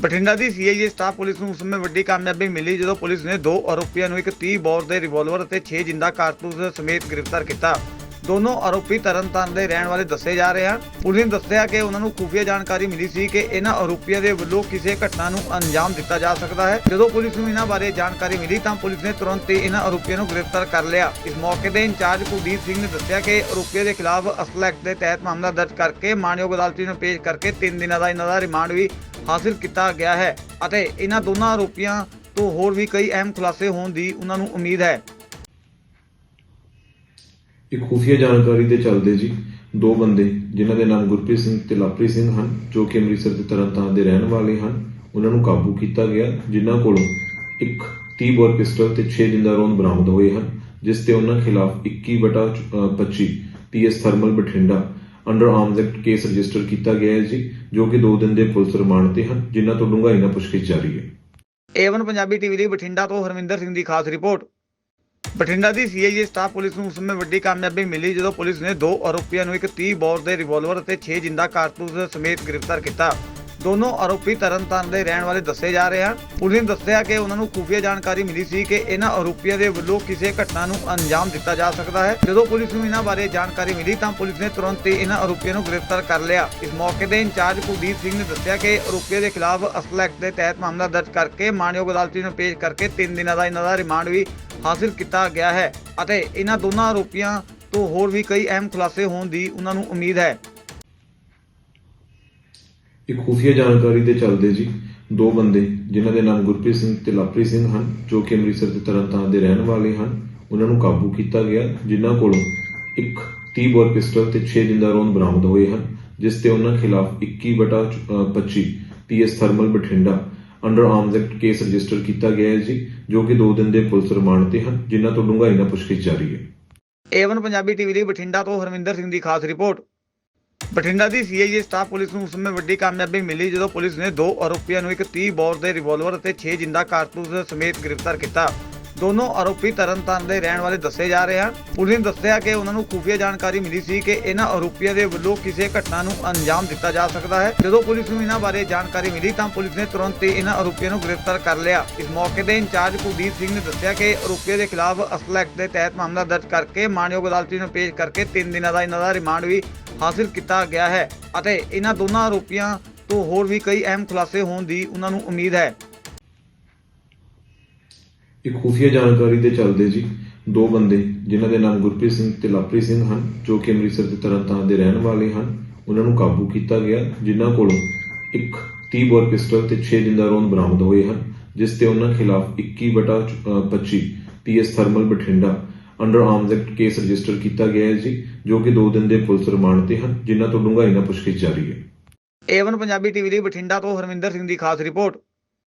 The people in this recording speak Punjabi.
ਬਠਿੰਡਾ ਦੀ ਸੀਆਈਏ ਸਟਾਫ ਪੁਲਿਸ ਨੂੰ ਉਸ ਸਮੇਂ ਵੱਡੀ ਕਾਮਯਾਬੀ ਮਿਲੀ ਜਦੋਂ ਪੁਲਿਸ ਨੇ ਦੋ ਆਰੋਪੀਆਂ ਨੂੰ ਇੱਕ 30 ਬੋਰ ਦੇ ਰਿਵਾਲਵਰ ਅਤੇ 6 ਜਿੰਦਾ ਕਾਰਤੂਸ ਸਮੇਤ ਗ੍ਰਿਫਤਾਰ ਕੀਤਾ। ਦੋਨੋਂ ਆਰੋਪੀ ਤਰਨਤਾਰਨ ਦੇ ਰਹਿਣ ਵਾਲੇ ਦੱਸੇ ਜਾ ਰਹੇ ਹਨ। ਪੁਲਿਸ ਨੇ ਦੱਸਿਆ ਕਿ ਉਹਨਾਂ ਨੂੰ ਖੁਫੀਆ ਜਾਣਕਾਰੀ ਮਿਲੀ ਸੀ ਕਿ ਇਹਨਾਂ ਆਰੋਪੀਆਂ ਦੇ ਵੱਲੋਂ ਕਿਸੇ ਘਟਨਾ ਨੂੰ ਅੰਜਾਮ ਦਿੱਤਾ ਜਾ ਸਕਦਾ ਹੈ। ਜਦੋਂ ਪੁਲਿਸ ਨੂੰ ਇਹਨਾਂ ਬਾਰੇ ਜਾਣਕਾਰੀ ਮਿਲੀ ਤਾਂ ਪੁਲਿਸ ਨੇ ਤੁਰੰਤ ਹੀ ਇਹਨਾਂ ਆਰੋਪੀਆਂ ਨੂੰ ਗ੍ਰਿਫਤਾਰ ਕਰ ਲਿਆ। ਇਸ ਮੌਕੇ ਤੇ ਇੰਚਾਰਜ ਕੁਲਦੀਪ ਸਿੰਘ ਨੇ ਦੱਸਿਆ ਕਿ ਆਰੋਪੀਆਂ ਦੇ ਖਿਲਾਫ ਅਸਲ ਐਕਟ ਦੇ ਤਹਿਤ ਮਾਮਲਾ ਦਰਜ ਕਰਕੇ ਮਾਨਯੋਗ ਅਦਾਲਤ ਨੂੰ ਪੇਸ਼ ਕਰਕੇ 3 ਦਿਨਾਂ ਦਾ ਇਹਨਾਂ ਦਾ ਰਿਮਾਂਡ ਵੀ ਹਾਸਿਲ ਕੀਤਾ ਗਿਆ ਹੈ ਅਤੇ ਇਹਨਾਂ ਦੋਨਾਂ ਆਰੋਪੀਆਂ ਤੋਂ ਹੋਰ ਵੀ ਕਈ ਅਹਿਮ ਖੁਲਾਸੇ ਹੋਣ ਦੀ ਉਹਨਾਂ ਨੂੰ ਉਮੀਦ ਹੈ। ਇੱਕ ਖੁਫੀਆ ਜਾਣਕਾਰੀ ਦੇ ਚੱਲਦੇ ਜੀ, ਦੋ ਬੰਦੇ ਜਿਨ੍ਹਾਂ ਦੇ ਨਾਮ ਗੁਰਪ੍ਰੀਤ ਸਿੰਘ ਤੇ ਲਵਪ੍ਰੀਤ ਸਿੰਘ ਹਨ, ਜੋ ਕਿ ਅੰਮ੍ਰਿਤਸਰ ਦੇ ਤਰਨਤਾਰਨ ਦੇ ਰਹਿਣ ਵਾਲੇ ਹਨ, ਉਹਨਾਂ ਨੂੰ ਕਾਬੂ ਕੀਤਾ ਗਿਆ, ਜਿਨ੍ਹਾਂ ਕੋਲੋਂ ਇੱਕ 30 ਬੋਰ ਪਿਸਟਲ ਤੇ 6 ਜਿੰਦਾ ਰੌਂਦ ਬਰਾਮਦ ਹੋਏ ਹਨ, ਜਿਸ ਤੇ ਉਹਨਾਂ ਖਿਲਾਫ 21 ਬਟਾ 25 PS thermal Bathinda under arms act case register ਕੀਤਾ ਗਿਆ ਹੈ ਜੀ, ਜੋ ਕਿ 2 ਦਿਨ ਦੇ ਪੁਲਿਸ ਰਿਮਾਂਡ ਤੇ ਹਨ, ਜਿਨ੍ਹਾਂ ਤੋਂ ਡੂੰਘਾਈ ਨਾਲ ਪੁੱਛਗਿੱਛ ਜਾਰੀ ਹੈ। ਏਵਨ ਪੰਜਾਬੀ ਟੀਵੀ ਲਈ ਬਠਿੰਡਾ ਤੋਂ ਹਰਮਿੰਦਰ ਸਿੰਘ ਦੀ ਖਾਸ ਰਿਪੋਰਟ। ਬਠਿੰਡਾ ਦੀ ਸੀਆਈਏ ਸਟਾਫ ਪੁਲਿਸ ਨੂੰ ਉਸ ਸਮੇਂ ਵੱਡੀ ਕਾਮਯਾਬੀ ਮਿਲੀ ਜਦੋਂ ਪੁਲਿਸ ਨੇ ਦੋ ਆਰੋਪੀਆਂ ਨੂੰ ਇੱਕ 30 ਬੋਰ ਦੇ ਰਿਵਾਲਵਰ ਅਤੇ 6 ਜਿੰਦਾ ਕਾਰਤੂਸ ਸਮੇਤ ਗ੍ਰਿਫਤਾਰ ਕੀਤਾ। ਦੋਨੋਂ ਆਰੋਪੀ ਤਰਨਤਾਰਨ ਦੇ ਰਹਿਣ ਵਾਲੇ ਦੱਸੇ ਜਾ ਰਹੇ ਹਨ। ਪੁਲਿਸ ਨੇ ਦੱਸਿਆ ਕਿ ਉਹਨਾਂ ਨੂੰ ਖੁਫੀਆ ਜਾਣਕਾਰੀ ਮਿਲੀ ਸੀ ਕਿ ਇਹਨਾਂ ਆਰੋਪੀਆਂ ਦੇ ਵੱਲੋਂ ਕਿਸੇ ਘਟਨਾ ਨੂੰ ਅੰਜਾਮ ਦਿੱਤਾ ਜਾ ਸਕਦਾ ਹੈ। ਜਦੋਂ ਪੁਲਿਸ ਨੂੰ ਇਹਨਾਂ ਬਾਰੇ ਜਾਣਕਾਰੀ ਮਿਲੀ ਤਾਂ ਪੁਲਿਸ ਨੇ ਤੁਰੰਤ ਹੀ ਇਹਨਾਂ ਆਰੋਪੀਆਂ ਨੂੰ ਗ੍ਰਿਫਤਾਰ ਕਰ ਲਿਆ। ਇਸ ਮੌਕੇ ਦੇ ਇੰਚਾਰਜ ਕੁਲਦੀਪ ਸਿੰਘ ਨੇ ਦੱਸਿਆ ਕਿ ਆਰੋਪੀਆਂ ਦੇ ਖਿਲਾਫ ਅਸਲ ਐਕਟ ਦੇ ਤਹਿਤ ਮਾਮਲਾ ਦਰਜ ਕਰਕੇ ਮਾਨਯੋਗ ਅਦਾਲਤ ਨੂੰ ਪੇਸ਼ ਕਰਕੇ 3 ਦਿਨਾਂ ਦਾ ਇਹਨਾਂ ਦਾ ਰਿਮਾਂਡ ਵੀ ਹਾਸਿਲ ਕੀਤਾ ਗਿਆ ਹੈ ਅਤੇ ਇਹਨਾਂ ਦੋਨਾਂ ਆਰੋਪੀਆਂ ਤੋਂ ਹੋਰ ਵੀ ਕਈ ਅਹਿਮ ਖੁਲਾਸੇ ਹੋਣ ਦੀ ਉਹਨਾਂ ਨੂੰ ਉਮੀਦ ਹੈ। ਇੱਕ ਖੁਫੀਆ ਜਾਣਕਾਰੀ ਦੇ ਚੱਲਦੇ ਜੀ ਦੋ ਬੰਦੇ, ਜਿਨ੍ਹਾਂ ਦੇ ਨਾਮ ਗੁਰਪ੍ਰੀਤ ਸਿੰਘ ਤੇ ਲਵਪ੍ਰੀਤ ਸਿੰਘ ਹਨ, ਜੋ ਕਿ ਅੰਮ੍ਰਿਤਸਰ ਦੇ ਤਰਨਤਾਰਨ ਦੇ ਰਹਿਣ ਵਾਲੇ ਹਨ। ਉਹਨਾਂ ਨੂੰ ਕਾਬੂ ਕੀਤਾ ਗਿਆ, ਜਿਨ੍ਹਾਂ ਕੋਲੋਂ ਇੱਕ 30 ਬੋਰ ਪਿਸਟਲ ਤੇ 6 ਜਿੰਦਾ ਰੌਂਦ ਬਰਾਮਦ ਹੋਏ ਹਨ, ਜਿਸ ਤੇ ਉਹਨਾਂ ਖਿਲਾਫ 21/25 PS thermal Bathinda under arms act case register ਕੀਤਾ ਗਿਆ ਹੈ ਜੀ, ਜੋ ਕਿ 2 ਦਿਨ ਦੇ ਪੁਲਿਸ ਰਿਮਾਂਡ ਤੇ ਹਨ, ਜਿਨ੍ਹਾਂ ਤੋਂ ਡੂੰਘਾਈ ਨਾਲ ਪੁੱਛਗਿੱਛ ਜਾਰੀ ਹੈ। ਏਵਨ ਪੰਜਾਬੀ ਟੀਵੀ ਲਈ ਬਠਿੰਡਾ ਤੋਂ ਹਰਮਿੰਦਰ ਸਿੰਘ ਦੀ ਖਾਸ ਰਿਪੋਰਟ। ਬਠਿੰਡਾ ਦੀ ਸੀਆਈਏ ਸਟਾਫ ਪੁਲਿਸ ਨੂੰ ਉਸ ਸਮੇਂ ਵੱਡੀ ਕਾਮਯਾਬੀ ਮਿਲੀ ਜਦੋਂ ਪੁਲਿਸ ਨੇ ਦੋ ਆਰੋਪੀਆਂ ਨੂੰ ਇੱਕ 30 ਬੋਰ ਦੇ ਰਿਵਾਲਵਰ ਅਤੇ 6 ਜਿੰਦਾ ਕਾਰਤੂਸ ਸਮੇਤ ਗ੍ਰਿਫਤਾਰ ਕੀਤਾ। ਦੋਨੋਂ ਆਰੋਪੀ ਤਰਨਤਾਰਨ ਦੇ ਰਹਿਣ ਵਾਲੇ ਦੱਸੇ ਜਾ ਰਹੇ ਹਨ। ਪੁਲਿਸ ਨੇ ਦੱਸਿਆ ਕਿ ਉਹਨਾਂ ਨੂੰ ਖੁਫੀਆ ਜਾਣਕਾਰੀ ਮਿਲੀ ਸੀ ਕਿ ਇਹਨਾਂ ਆਰੋਪੀਆਂ ਦੇ ਵੱਲੋਂ ਕਿਸੇ ਘਟਨਾ ਨੂੰ ਅੰਜਾਮ ਦਿੱਤਾ ਜਾ ਸਕਦਾ ਹੈ। ਜਦੋਂ ਪੁਲਿਸ ਨੂੰ ਇਹਨਾਂ ਬਾਰੇ ਜਾਣਕਾਰੀ ਮਿਲੀ ਤਾਂ ਪੁਲਿਸ ਨੇ ਤੁਰੰਤ ਹੀ ਇਹਨਾਂ ਆਰੋਪੀਆਂ ਨੂੰ ਗ੍ਰਿਫਤਾਰ ਕਰ ਲਿਆ। ਇਸ ਮੌਕੇ ਦੇ ਇੰਚਾਰਜ ਕੁਲਦੀਪ ਸਿੰਘ ਨੇ ਦੱਸਿਆ ਕਿ ਆਰੋਪੀਆਂ ਦੇ ਖਿਲਾਫ ਅਸਲ ਐਕਟ ਦੇ ਤਹਿਤ ਮਾਮਲਾ ਦਰਜ ਕਰਕੇ ਮਾਨਯੋਗ ਅਦਾਲਤ ਨੂੰ ਪੇਸ਼ ਕਰਕੇ 3 ਦਿਨਾਂ ਦਾ ਇਹਨਾਂ ਦਾ ਰਿਮਾਂਡ ਵੀ ਹਾਸਿਲ ਕੀਤਾ ਗਿਆ ਹੈ ਅਤੇ ਇਹਨਾਂ ਦੋਨਾਂ ਆਰੋਪੀਆਂ ਤੋਂ ਹੋਰ ਵੀ ਕਈ ਅਹਿਮ ਖੁਲਾਸੇ ਹੋਣ ਦੀ ਉਹਨਾਂ ਨੂੰ ਉਮੀਦ ਹੈ। ਇੱਕ ਖੁਫੀਆ ਜਾਣਕਾਰੀ ਦੇ ਚੱਲਦੇ ਜੀ, ਦੋ ਬੰਦੇ ਜਿਨ੍ਹਾਂ ਦੇ ਨਾਮ ਗੁਰਪ੍ਰੀਤ ਸਿੰਘ ਤੇ ਲਵਪ੍ਰੀਤ ਸਿੰਘ ਹਨ, ਜੋ ਕਿ ਅੰਮ੍ਰਿਤਸਰ ਦੇ ਤਰਨਤਾਰਨ ਦੇ ਰਹਿਣ ਵਾਲੇ ਹਨ, ਉਹਨਾਂ ਨੂੰ ਕਾਬੂ ਕੀਤਾ ਗਿਆ, ਜਿਨ੍ਹਾਂ ਕੋਲੋਂ ਇੱਕ 30 ਬੋਰ ਪਿਸਟਲ ਤੇ 6 ਜਿੰਦਾ ਰੌਂਦ ਬਰਾਮਦ ਹੋਏ ਹਨ, ਜਿਸ ਤੇ ਉਹਨਾਂ ਖਿਲਾਫ 21 ਬਟਾ 25 PS thermal Bathinda under arms act case register ਕੀਤਾ ਗਿਆ ਹੈ ਜੀ, ਜੋ ਕਿ 2 ਦਿਨ ਦੇ ਪੁਲਿਸ ਰਿਮਾਂਡ ਤੇ ਹਨ, ਜਿਨ੍ਹਾਂ ਤੋਂ ਡੂੰਘਾਈ ਨਾਲ ਪੁੱਛਗਿੱਛ ਜਾਰੀ ਹੈ। ਏਵਨ ਪੰਜਾਬੀ ਟੀਵੀ ਲਈ ਬਠਿੰਡਾ ਤੋਂ ਹਰਮਿੰਦਰ ਸਿੰਘ ਦੀ ਖਾਸ ਰਿਪੋਰਟ।